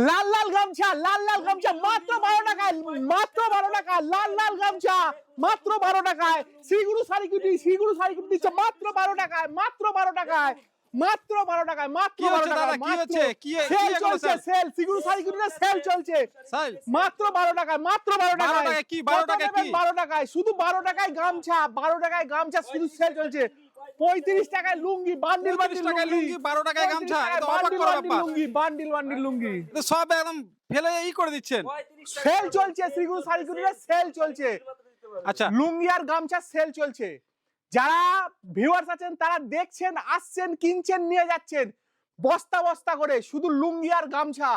লাল লাল গামছা লাল লাল গামছা মাত্র বারো টাকায় মাত্র বারো টাকা লাল লাল গামছা মাত্র বারো টাকায়। শ্রীগুরু সারিকুটি শ্রীগুরু সারিকুটি দিচ্ছে মাত্র বারো টাকায় মাত্র বারো টাকায় মাত্র বারো টাকায় মাত্র বারো টাকায় কি হচ্ছে? কি- সেল চলছে? সেল সেল চলছে। মাত্র বারো টাকায় মাত্র বারো টাকায়। টাকায় কি? বারো টাকায় বারো টাকায় শুধু বারো টাকায় গামছা বারো টাকায় গামছা শুধু সেল চলছে। পঁয়ত্রিশ টাকায় লুঙ্গি বান্ডিল বান্ডিল টাকায় লুঙ্গি। 12 টাকায় গামছা, এ তো অবাক bundle bundle lungi bundle bundle lungi. সব একদম ফেলে ই করে দিচ্ছেন। সেল চলছে শ্রীগুরু সেল চলছে। আচ্ছা। লুঙ্গি আর গামছা সেল চলছে। যারা ভিউয়ার্স আছেন তারা দেখছেন আসছেন কিনছেন নিয়ে যাচ্ছেন বস্তা বস্তা করে শুধু লুঙ্গি আর গামছা।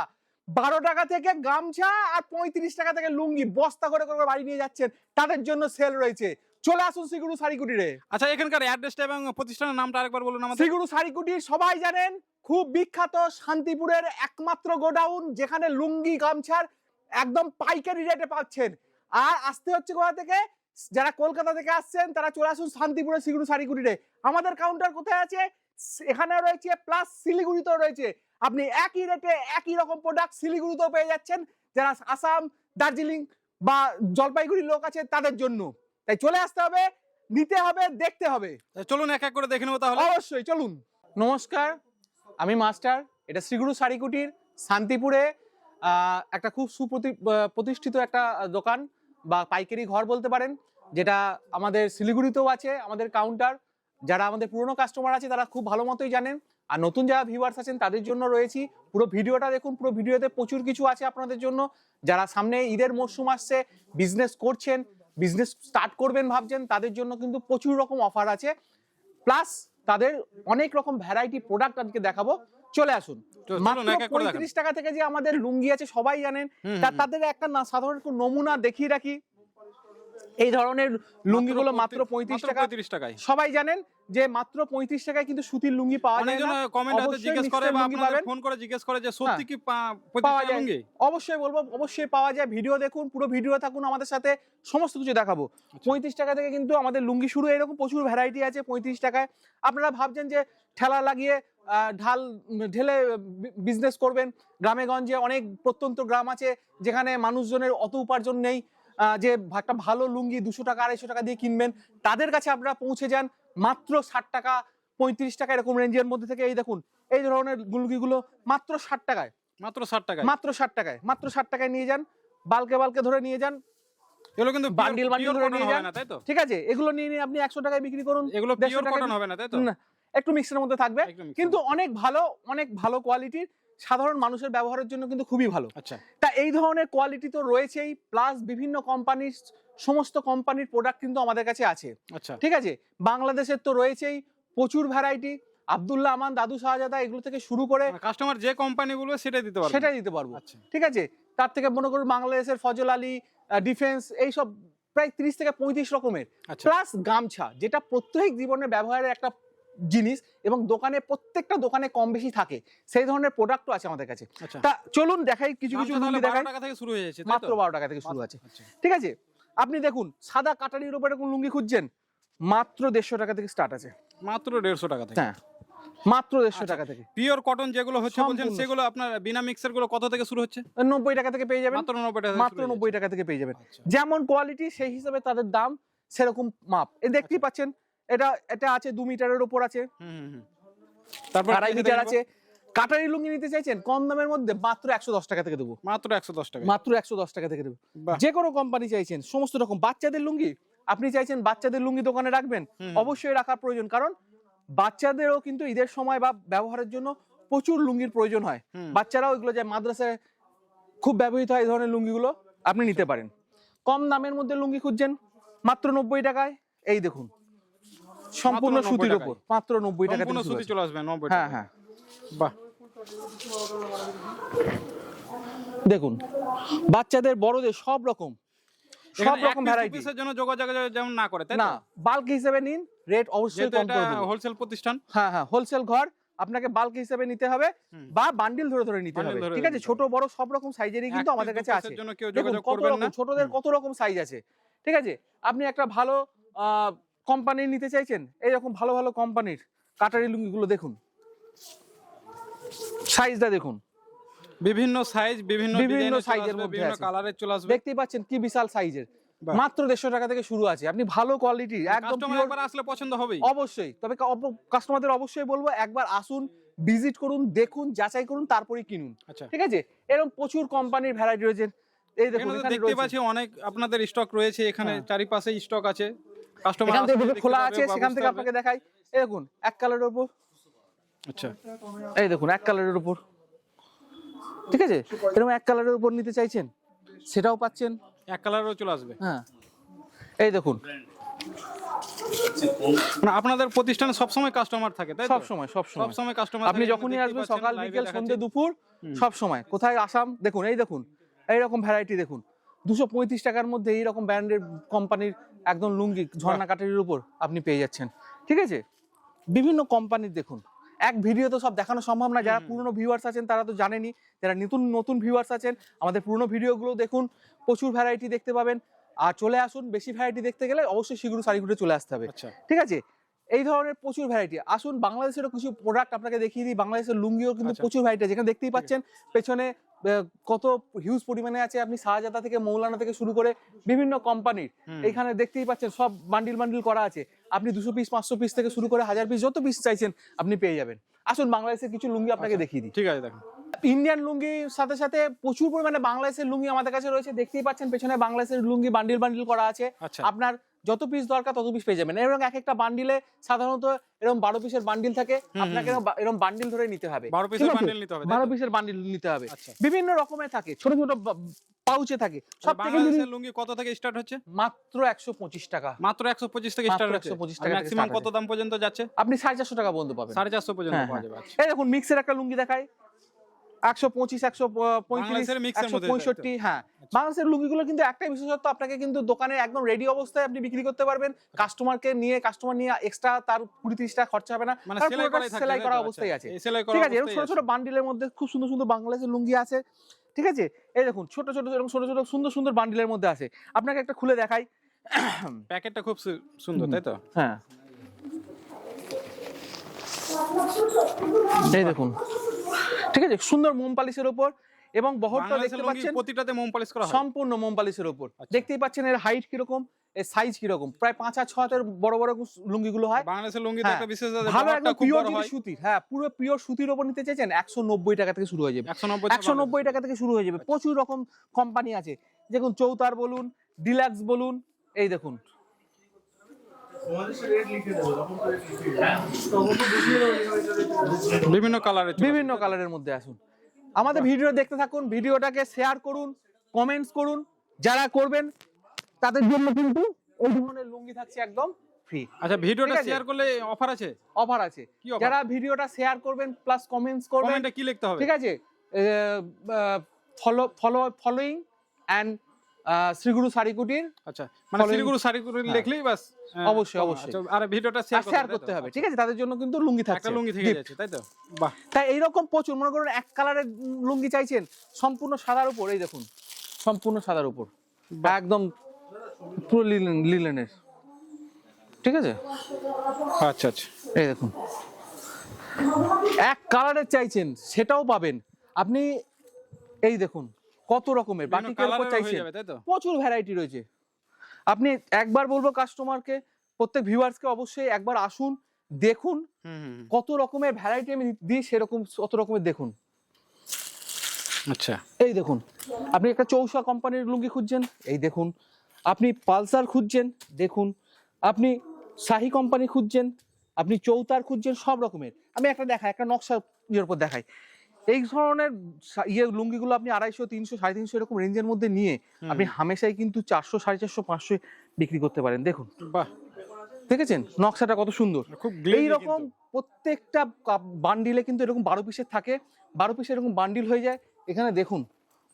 বারো টাকা থেকে গামছা আর পঁয়ত্রিশ টাকা থেকে লুঙ্গি বস্তা করে করে বাড়ি নিয়ে যাচ্ছেন তাদের জন্য সেল রয়েছে। চলে আসুন শ্রীগুরু শাড়িকুটিরে আচ্ছা এখানকার অ্যাড্রেসটা এবং প্রতিষ্ঠানের নামটা আরেকবার বলুন আমাদের। শ্রীগুরু শাড়িকুটি সবাই জানেন খুব বিখ্যাত শান্তিপুরের একমাত্র গোডাউন যেখানে লুঙ্গি গামছার একদম পাইকারি রেটে পাচ্ছেন। আর আসতে হচ্ছে কোথা থেকে? যারা কলকাতা থেকে আসছেন তারা চলে আসুন শান্তিপুরের শ্রীগুরু শাড়িকুটিরে আমাদের কাউন্টার কোথায় আছে? এখানে রয়েছে প্লাস শিলিগুড়িতেও রয়েছে। আপনি একই রেটে একই রকম প্রোডাক্ট শিলিগুড়িতেও পেয়ে যাচ্ছেন। যারা আসাম দার্জিলিং বা জলপাইগুড়ির লোক আছে তাদের জন্য। তাই চলে আসতে হবে নিতে হবে দেখতে হবে। চলুন এক এক করে দেখে নেব তাহলে। অবশ্যই চলুন। নমস্কার আমি মাস্টার এটা শ্রীগুরু শাড়িকুটির শান্তিপুরে একটা খুব সুপ্রতি প্রতিষ্ঠিত একটা দোকান বা পাইকারি ঘর বলতে পারেন যেটা আমাদের শিলিগুড়িতেও আছে আমাদের কাউন্টার। যারা আমাদের পুরনো কাস্টমার আছে তারা খুব ভালো মতোই জানেন। আর নতুন যারা ভিউয়ার্স আছেন তাদের জন্য রয়েছি। পুরো ভিডিওটা দেখুন পুরো ভিডিওতে প্রচুর কিছু আছে আপনাদের জন্য। যারা সামনে ঈদের মরশুম আসছে বিজনেস করছেন বিজনেস স্টার্ট করবেন ভাবছেন তাদের জন্য কিন্তু প্রচুর রকম অফার আছে। প্লাস তাদের অনেক রকম ভ্যারাইটি প্রোডাক্ট আজকে দেখাবো। চলে আসুন। পঁয়ত্রিশ টাকা থেকে যে আমাদের লুঙ্গি আছে সবাই জানেন। তাদের একটা সাধারণ একটু নমুনা দেখিয়ে রাখি। এই ধরনের লুঙ্গিগুলো মাত্র পঁয়ত্রিশ টাকা পঁয়ত্রিশ টাকায়। সবাই জানেন যে মাত্র পঁয়ত্রিশ টাকায় কিন্তু সুতির লুঙ্গি পাওয়া যায় না। কমেন্ট জিজ্ঞেস করে বা আপনাদের ফোন করে জিজ্ঞেস করে যে সত্যি হ্যাঁ। কি পাওয়া যায়। অবশ্যই বলব অবশ্যই পাওয়া যায়। ভিডিও দেখুন পুরো ভিডিও থাকুন আমাদের সাথে সমস্ত কিছু দেখাবো। আচ্ছা। পঁয়ত্রিশ টাকা থেকে কিন্তু আমাদের লুঙ্গি শুরু এরকম প্রচুর ভ্যারাইটি আছে পঁয়ত্রিশ টাকায়। আপনারা ভাবছেন যে ঠেলা লাগিয়ে ঢাল ঢেলে বিজনেস করবেন। গ্রামে গঞ্জে অনেক প্রত্যন্ত গ্রাম আছে যেখানে মানুষজনের অত উপার্জন নেই। যে একটা ভালো লুঙ্গি দুশো টাকা আড়াইশো টাকা দিয়ে কিনবেন তাদের কাছে আপনারা পৌঁছে যান মাত্র ষাট টাকা পঁয়ত্রিশ টাকা এরকম রেঞ্জের মধ্যে থেকে। এই দেখুন এই ধরনের লুঙ্গিগুলো মাত্র ষাট টাকায়। মাত্র ষাট টাকায়? মাত্র ষাট টাকায় মাত্র ষাট টাকায় নিয়ে যান বালকে বালকে ধরে নিয়ে যান। এগুলো কিন্তু বান্ডিল বান্ডিল ধরে নিয়ে যান। তাই তো? ঠিক আছে এগুলো নিয়ে নিয়ে আপনি একশো টাকায় বিক্রি করুন এগুলো পিওর কটন হবে না তাই তো? একটু মিক্সের মধ্যে থাকবে। কিন্তু অনেক ভালো অনেক ভালো কোয়ালিটির সাধারণ মানুষের ব্যবহারের জন্য কিন্তু খুবই ভালো। আচ্ছা। তা এই ধরনের কোয়ালিটি তো রয়েছেই প্লাস বিভিন্ন কোম্পানির সমস্ত কোম্পানির প্রোডাক্ট কিন্তু আমাদের কাছে আছে। আচ্ছা। ঠিক আছে? বাংলাদেশের তো রয়েছেই প্রচুর ভ্যারাইটি আব্দুল্লাহ আমান দাদু শাহজাদা এগুলো থেকে শুরু করে কাস্টমার যে কোম্পানি বলবে সেটাই দিতে পারব। সেটাই দিতে পারব। আচ্ছা। ঠিক আছে? তার থেকে মনে করুন বাংলাদেশের ফজল আলী ডিফেন্স এইসব প্রায় তিরিশ থেকে পঁয়ত্রিশ রকমের। আচ্ছা। প্লাস গামছা যেটা প্রত্যেক জীবনের ব্যবহারের একটা জিনিস এবং দোকানে প্রত্যেকটা দোকানে কম বেশি থাকে। সেই ধরনের প্রোডাক্টও আছে আমাদের কাছে। আচ্ছা। তা চলুন দেখাই কিছু কিছু দেখাই। 12 টাকা থেকে শুরু হয়ে যাচ্ছে মাত্র বারো টাকা থেকে শুরু আছে। আচ্ছা। ঠিক আছে? আপনি দেখুন সাদা কাটারির উপরে কোন লুঙ্গি খুঁজছেন? মাত্র দেড়শো টাকা থেকে স্টার্ট আছে। মাত্র দেড়শো টাকা থেকে। হ্যাঁ মাত্র দেড়শো আচ্ছা। টাকা থেকে। পিওর কটন যেগুলো হচ্ছে বলছেন সেগুলো আপনার বিনা মিক্সারগুলো কত থেকে শুরু হচ্ছে? নব্বই টাকা থেকে পেয়ে যাবেন। মাত্র নব্বই টাকা মাত্র নব্বই টাকা থেকে পেয়ে যাবেন। যেমন কোয়ালিটি সেই হিসাবে তাদের দাম সেরকম মাপ। এ দেখতেই। পাচ্ছেন এটা এটা আছে দু মিটারের উপর আছে। তারপর আড়াই মিটার আছে কাটারি লুঙ্গি নিতে চাইছেন কম দামের মধ্যে মাত্র একশো দশ টাকা থেকে দেবো। মাত্র একশো দশ টাকা। মাত্র একশো দশ টাকা থেকে দেবো। যে কোনো কোম্পানি চাইছেন সমস্ত রকম বাচ্চাদের লুঙ্গি আপনি চাইছেন বাচ্চাদের লুঙ্গি দোকানে রাখবেন অবশ্যই রাখার প্রয়োজন কারণ বাচ্চাদেরও কিন্তু ঈদের সময় বা ব্যবহারের জন্য প্রচুর লুঙ্গির প্রয়োজন হয়। বাচ্চারাও এগুলো যায় মাদ্রাসায় খুব ব্যবহৃত হয় এই ধরনের লুঙ্গিগুলো আপনি নিতে পারেন। কম দামের মধ্যে লুঙ্গি খুঁজছেন মাত্র নব্বই টাকায় এই দেখুন। সম্পূর্ণ সুতির উপর। মাত্র নব্বই টাকা সম্পূর্ণ সুতি চলে আসবে নব্বই হ্যাঁ হ্যাঁ। বাহ। দেখুন বাচ্চাদের বড়দের সব রকম। সব রকম ভ্যারাইটি পিসের জন্য যোগাযোগ যেমন না করে তাই না বাল্ক হিসেবে নিন রেট অবশ্যই কম করে দেবো হোলসেল প্রতিষ্ঠান। হ্যাঁ হ্যাঁ হোলসেল ঘর আপনাকে বাল্ক হিসেবে নিতে হবে বা বান্ডিল ধরে ধরে নিতে হবে। ঠিক আছে? ছোট বড় সব রকম সাইজেরই কিন্তু আমাদের কাছে আছে। কত রকম ছোটদের কত রকম সাইজ আছে। ঠিক আছে? আপনি একটা ভালো কোম্পানির নিতে চাইছেন? এইরকম ভালো ভালো কোম্পানির কাটারি লুঙ্গিগুলো দেখুন। সাইজটা দেখুন। বিভিন্ন সাইজ বিভিন্ন বিভিন্ন সাইজের মধ্যে বিভিন্ন কালারের চলে আসবে। দেখতেই পাচ্ছেন কি বিশাল সাইজের মাত্র দেড়শো টাকা থেকে শুরু আছে। আপনি ভালো কোয়ালিটি একদম কাস্টমার একবার আসলে পছন্দ হবেই। অবশ্যই। তবে কাস্টমারদের অবশ্যই বলব একবার আসুন ভিজিট করুন দেখুন যাচাই করুন তারপরেই কিনুন। আচ্ছা। ঠিক আছে? এরকম প্রচুর কোম্পানির ভ্যারাইটি রয়েছে। এই দেখুন দেখতে পাচ্ছি অনেক আপনাদের স্টক রয়েছে এখানে হ্যাঁ। চারিপাশে স্টক আছে। কাস্টমার এখান থেকে খোলা আছে সেখান থেকে আপনাকে দেখাই। এই দেখুন এক কালারের উপর। আচ্ছা। এই দেখুন এক কালারের উপর। ঠিক আছে? এরকম এক কালারের উপর নিতে চাইছেন সেটাও পাচ্ছেন। এক কালারও চলে আসবে। হ্যাঁ। এই দেখুন। মানে আপনাদের প্রতিষ্ঠানে সবসময় কাস্টমার থাকে তাই সব সময় সব সময় সব সময় কাস্টমার আপনি যখনই আসবেন সকাল বিকেল সন্ধ্যে দুপুর সব সময় কোথায় আসাম? দেখুন এই দেখুন। এইরকম ভ্যারাইটি দেখুন। দুশো পঁয়ত্রিশ টাকার মধ্যে এইরকম ব্র্যান্ডের কোম্পানির একদম লুঙ্গি ঝর্ণা কাটারির উপর আপনি পেয়ে যাচ্ছেন। ঠিক আছে? বিভিন্ন কোম্পানির দেখুন। এক ভিডিও তো সব দেখানো সম্ভব না। যারা পুরনো ভিউয়ার্স আছেন তারা তো জানেনই। যারা নতুন নতুন ভিউয়ার্স আছেন আমাদের পুরনো ভিডিওগুলো দেখুন। প্রচুর ভ্যারাইটি দেখতে পাবেন। আর চলে আসুন বেশি ভ্যারাইটি দেখতে গেলে অবশ্যই শিগুরু শাড়িগুলো চলে আসতে হবে। আচ্ছা। ঠিক আছে? এই ধরনের প্রচুর ভ্যারাইটি আসুন বাংলাদেশেরও কিছু প্রোডাক্ট আপনাকে দেখিয়ে দিই। বাংলাদেশের লুঙ্গিও কিন্তু আচ্ছা। প্রচুর ভ্যারাইটি যেখানে দেখতেই পাচ্ছেন পেছনে কত হিউজ পরিমাণে আছে আপনি শাহজাদা থেকে মৌলানা থেকে শুরু করে বিভিন্ন কোম্পানির হুম। এইখানে দেখতেই পাচ্ছেন সব বান্ডিল বান্ডিল করা আছে। আপনি দুশো পিস পাঁচশো পিস থেকে শুরু করে হাজার পিস যত পিস চাইছেন আপনি পেয়ে যাবেন। আসুন বাংলাদেশের কিছু লুঙ্গি আপনাকে আচ্ছা। দেখিয়ে দিই। ঠিক আছে দেখুন। ইন্ডিয়ান লুঙ্গির সাথে সাথে প্রচুর পরিমাণে বাংলাদেশের লুঙ্গি আমাদের কাছে রয়েছে। দেখতেই পাচ্ছেন পেছনে বাংলাদেশের লুঙ্গি বান্ডিল বান্ডিল করা আছে। আচ্ছা। আপনার যত পিস দরকার তত পিস পেয়ে যাবেন। এবং এক একটা বান্ডিলে সাধারণত এরকম বারো পিসের বান্ডিল থাকে আপনাকে এরকম বান্ডিল ধরে নিতে হবে। বারো পিসের? বান্ডেল নিতে হবে বারো পিসের বান্ডিল নিতে হবে। আচ্ছা। বিভিন্ন রকমের থাকে ছোট ছোট পাউচে থাকে। সব থেকে লুঙ্গি কত থেকে স্টার্ট হচ্ছে? মাত্র একশো পঁচিশ টাকা। মাত্র একশো পঁচিশ থেকে মাত্র স্টার্ট হচ্ছে। 125 টাকা ম্যাক্সিমাম কত দাম পর্যন্ত যাচ্ছে? আপনি সাড়ে চারশো টাকা বন্ধু পাবেন। সাড়ে চারশো পর্যন্ত হ্যাঁ, পাওয়া হ্যাঁ। যাবে আচ্ছা। এই দেখুন মিক্সের একটা লুঙ্গি দেখাই। একশো পঁচিশ একশো পঁয়ত্রিশ একশো পঁয়ষট্টি হ্যাঁ। বাংলাদেশের লুঙ্গিগুলো কিন্তু একটাই বিশেষত্ব আপনাকে কিন্তু দোকানে একদম রেডি অবস্থায় আপনি বিক্রি করতে পারবেন। কাস্টমারকে নিয়ে কাস্টমার নিয়ে এক্সট্রা তার কুড়ি তিরিশ টাকা খরচা হবে না। মানে সেলাই তাই করা অবস্থায় আচ্ছা, আছে সেলাই করা ঠিক আছে এরকম ছোট ছোট বান্ডিলের মধ্যে খুব সুন্দর সুন্দর বাংলাদেশের লুঙ্গি আছে। ঠিক আছে? এই দেখুন ছোট ছোট এরকম ছোট ছোট সুন্দর সুন্দর বান্ডিলের মধ্যে আছে। আপনাকে একটা খুলে দেখাই। প্যাকেটটা খুব সুন্দর তাই তো? হ্যাঁ। এই দেখুন। ঠিক আছে? সুন্দর মোম পালিশের উপর এবং বহরটা দেখতে লুঙ্গি পাচ্ছেন প্রতিটাতে মোম পালিশ করা হয়? সম্পূর্ণ মোম পালিশের উপর আচ্ছা। দেখতেই পাচ্ছেন এর হাইট কীরকম এর সাইজ কীরকম? প্রায় পাঁচ আর ছ হাতের বড় বড় লুঙ্গিগুলো হয়। বাংলাদেশের লুঙ্গিতে হ্যাঁ, একটা বিশেষ ভালো একদম খুব পিওর বড় যদি হয়। সুতির হ্যাঁ পুরো পিওর সুতির উপর নিতে চাইছেন একশো নব্বই টাকা থেকে শুরু হয়ে যাবে। একশো নব্বই একশো নব্বই টাকা থেকে শুরু হয়ে যাবে। প্রচুর রকম কোম্পানি আছে। দেখুন চৌতার বলুন ডিলাক্স বলুন এই দেখুন। বিভিন্ন কালারের বিভিন্ন কালারের মধ্যে আসুন। আমাদের ভিডিও দেখতে থাকুন ভিডিওটাকে শেয়ার করুন কমেন্টস করুন। যারা করবেন তাদের জন্য কিন্তু এই ধরনের লুঙ্গি থাকছে একদম ফ্রি আচ্ছা ভিডিওটা শেয়ার করলে অফার আছে? অফার আছে। কি যারা ভিডিওটা শেয়ার করবেন প্লাস কমেন্টস করবেন কমেন্টে কি লিখতে হবে? ঠিক আছে? Follow follow following and Shriguru Sharikutir আচ্ছা মানে শিলিগুড়ি শাড়ি হ্যাঁ। লিখলেই বাস হ্যাঁ, অবশ্যই, আচ্ছা, অবশ্যই। আর ভিডিওটা শেয়ার করতে হবে ঠিক আছে? তাদের জন্য কিন্তু লুঙ্গি থাকছে। একটা লুঙ্গি থেকে যাচ্ছে তাই তো? বাহ। তাই এইরকম প্রচুর মনে করুন এক কালারের লুঙ্গি চাইছেন সম্পূর্ণ সাদার উপর এই দেখুন সম্পূর্ণ সাদার উপর। বাহ। একদম পুরো লিলেন লিলেনের ঠিক আছে? আচ্ছা আচ্ছা। এই দেখুন। এক কালারের চাইছেন সেটাও পাবেন। আপনি এই দেখুন কত রকমের বাটিকের উপর তো? প্রচুর ভ্যারাইটি রয়েছে। আপনি একবার বলব কাস্টমারকে প্রত্যেক ভিউয়ার্সকে অবশ্যই একবার আসুন দেখুন। কত রকমের ভ্যারাইটি আমি দিই সেরকম কত রকমের দেখুন। আচ্ছা। এই দেখুন আপনি একটা চৌসা কোম্পানির লুঙ্গি খুঁজছেন এই দেখুন। আপনি পালসার খুঁজছেন দেখুন। আপনি শাহি কোম্পানি খুঁজছেন আপনি চৌতার খুঁজছেন সব রকমের। আমি একটা দেখাই একটা নকশা ইয়ের উপর দেখাই। এই ধরনের ইয়ে লুঙ্গিগুলো আপনি আড়াইশো তিনশো সাড়ে তিনশো এরকম রেঞ্জের মধ্যে নিয়ে আপনি হামেশাই কিন্তু চারশো সাড়ে চারশো পাঁচশো বিক্রি করতে পারেন। দেখুন। বাহ। দেখেছেন? নকশাটা কত সুন্দর। খুব গ্লেজি এইরকম প্রত্যেকটা বান্ডিলে কিন্তু এরকম বারো পিসের থাকে। বারো পিসের এরকম বান্ডিল হয়ে যায়। এখানে দেখুন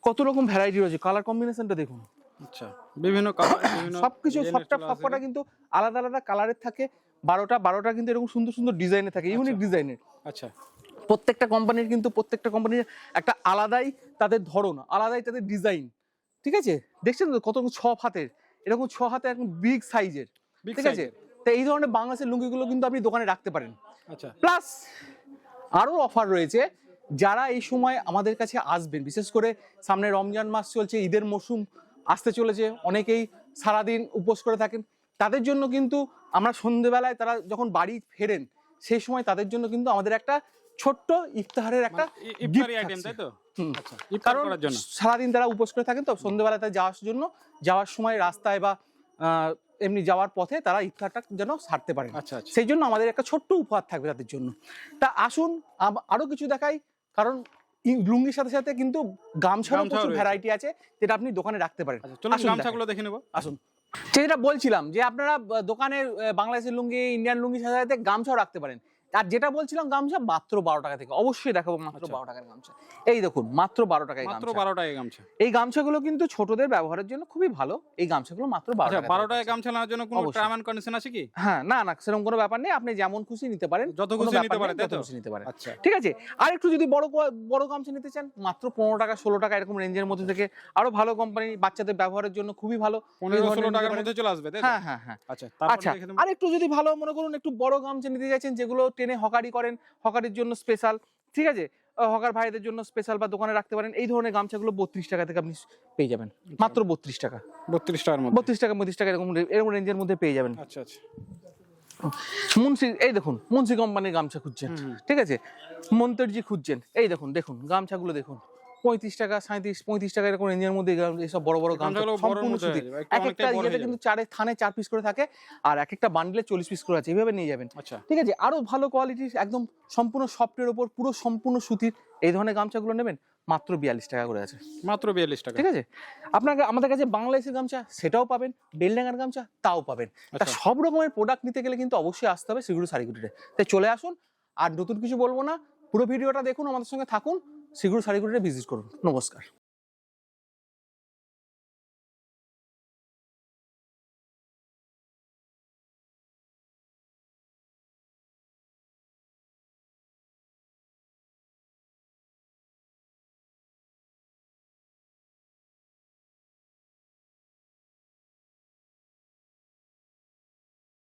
কত রকম ভ্যারাইটি রয়েছে। কালার কম্বিনেশনটা দেখুন। আচ্ছা বিভিন্ন সবকিছু সবটা সবকটা কিন্তু আলাদা আলাদা কালারের থাকে। বারোটা বারোটা কিন্তু এরকম সুন্দর সুন্দর ডিজাইনে থাকে। ইউনিক ডিজাইনের আচ্ছা। প্রত্যেকটা কোম্পানির কিন্তু প্রত্যেকটা কোম্পানির একটা আলাদাই তাদের ধরন আলাদাই তাদের ডিজাইন ঠিক আছে? দেখছেন তো কত ছ হাতের? এরকম ছ হাতে একদম বিগ সাইজের ঠিক আছে? তো এই ধরনের বাংলাদেশের লুঙ্গিগুলো কিন্তু আপনি দোকানে রাখতে পারেন। আচ্ছা। প্লাস আরও অফার রয়েছে যারা এই সময় আমাদের কাছে আসবেন বিশেষ করে সামনে রমজান মাস চলছে ঈদের মৌসুম আসতে চলেছে অনেকেই সারাদিন উপোস করে থাকেন তাদের জন্য কিন্তু আমরা সন্ধেবেলায় তারা যখন বাড়ি ফেরেন সেই সময় তাদের জন্য কিন্তু আমাদের একটা ছোট্ট ইফতারের একটা মানে ইফতারি আইটেম তাই তো। আচ্ছা কারণ সারাদিন তারা উপোস করে থাকেন তো সন্ধ্যেবেলায় তারা যাওয়ার জন্য যাওয়ার সময় রাস্তায় বা এমনি যাওয়ার পথে তারা ইফতারটা যেন সারতে পারে আচ্ছা আচ্ছা। সেই জন্য আমাদের একটা ছোট্ট উপহার থাকবে তাদের জন্য। তা আসুন আরও কিছু দেখাই কারণ লুঙ্গির সাথে সাথে কিন্তু গামছারও গামছাও প্রচুর ভ্যারাইটি আছে যেটা আপনি দোকানে রাখতে পারেন। গামছাগুলো দেখে নেব। আসুন। যেটা বলছিলাম যে আপনারা দোকানে বাংলাদেশের লুঙ্গি ইন্ডিয়ান লুঙ্গির সাথে সাথে গামছাও রাখতে পারেন। আর যেটা বলছিলাম গামছা মাত্র বারো টাকা থেকে। অবশ্যই দেখাবো মাত্র আচ্ছা। বারো টাকার গামছা। এই দেখুন মাত্র বারো টাকায় মাত্র গামছা। বারো টাকা গামছা। এই গামছাগুলো কিন্তু ছোটদের ব্যবহারের জন্য খুবই ভালো। এই গামছাগুলো মাত্র বারো আচ্ছা টাকা বারো টাকা গামছা নেওয়ার জন্য কোনো টার্ম কন্ডিশন আছে কি? হ্যাঁ না না সেরকম কোনো ব্যাপার নেই। আপনি যেমন খুশি নিতে পারেন যত খুশি নিতে পারে নেই, তাই যত তো? খুশি নিতে পারেন। আচ্ছা। ঠিক আছে? আর একটু যদি বড় বড় গামছা নিতে চান মাত্র পনেরো টাকা ষোলো টাকা এরকম রেঞ্জের মধ্যে থেকে আরও ভালো কোম্পানি বাচ্চাদের ব্যবহারের জন্য খুবই ভালো। পনেরো ষোলো টাকার মধ্যে চলে আসবে হ্যাঁ হ্যাঁ হ্যাঁ। আচ্ছা আচ্ছা আর একটু যদি ভালো মনে করুন একটু বড় গামছা নিতে চাইছেন যেগুলো টেনে হকারি করেন হকারির জন্য স্পেশাল ঠিক আছে? হকার ভাইদের জন্য স্পেশাল বা দোকানে রাখতে পারেন। এই ধরনের গামছাগুলো বত্রিশ টাকা থেকে আপনি পেয়ে যাবেন। মাত্র বত্রিশ টাকা। বত্রিশ টাকার মধ্যে? বত্রিশ টাকা বত্রিশ টাকা এরকম এরকম রেঞ্জের মধ্যে পেয়ে যাবেন। আচ্ছা আচ্ছা। মুন্সি এই দেখুন মুন্সি কোম্পানির গামছা খুঁজছেন। ঠিক আছে? মন্তরজি খুঁজছেন। এই দেখুন দেখুন গামছাগুলো দেখুন। পঁয়ত্রিশ টাকা সাঁত্রিশ পঁয়ত্রিশ টাকা এরকম রেঞ্জের মধ্যে এইসব বড় বড় গামছা সম্পূর্ণ সুতি এক একটা ইয়েতে কিন্তু চারে থানে চার পিস করে থাকে আর এক একটা বান্ডিলে চল্লিশ পিস করে আছে এইভাবে নিয়ে যাবেন। আচ্ছা। ঠিক আছে আরও ভালো কোয়ালিটির একদম সম্পূর্ণ সফটের ওপর পুরো সম্পূর্ণ সুতির এই ধরনের গামছাগুলো নেবেন মাত্র বিয়াল্লিশ টাকা করে আছে। মাত্র বিয়াল্লিশ টাকা। ঠিক আছে? আপনাকে আমাদের কাছে বাংলাদেশের গামছা সেটাও পাবেন বেলডাঙ্গার গামছা তাও পাবেন। তা আচ্ছা। সব রকমের প্রোডাক্ট নিতে গেলে কিন্তু অবশ্যই আসতে হবে সিগুরু শাড়িগুটিতে তাই চলে আসুন আর নতুন কিছু বলব না পুরো ভিডিওটা দেখুন আমাদের সঙ্গে থাকুন সিগুরু শাড়িগুটিতে ভিজিট করুন। নমস্কার।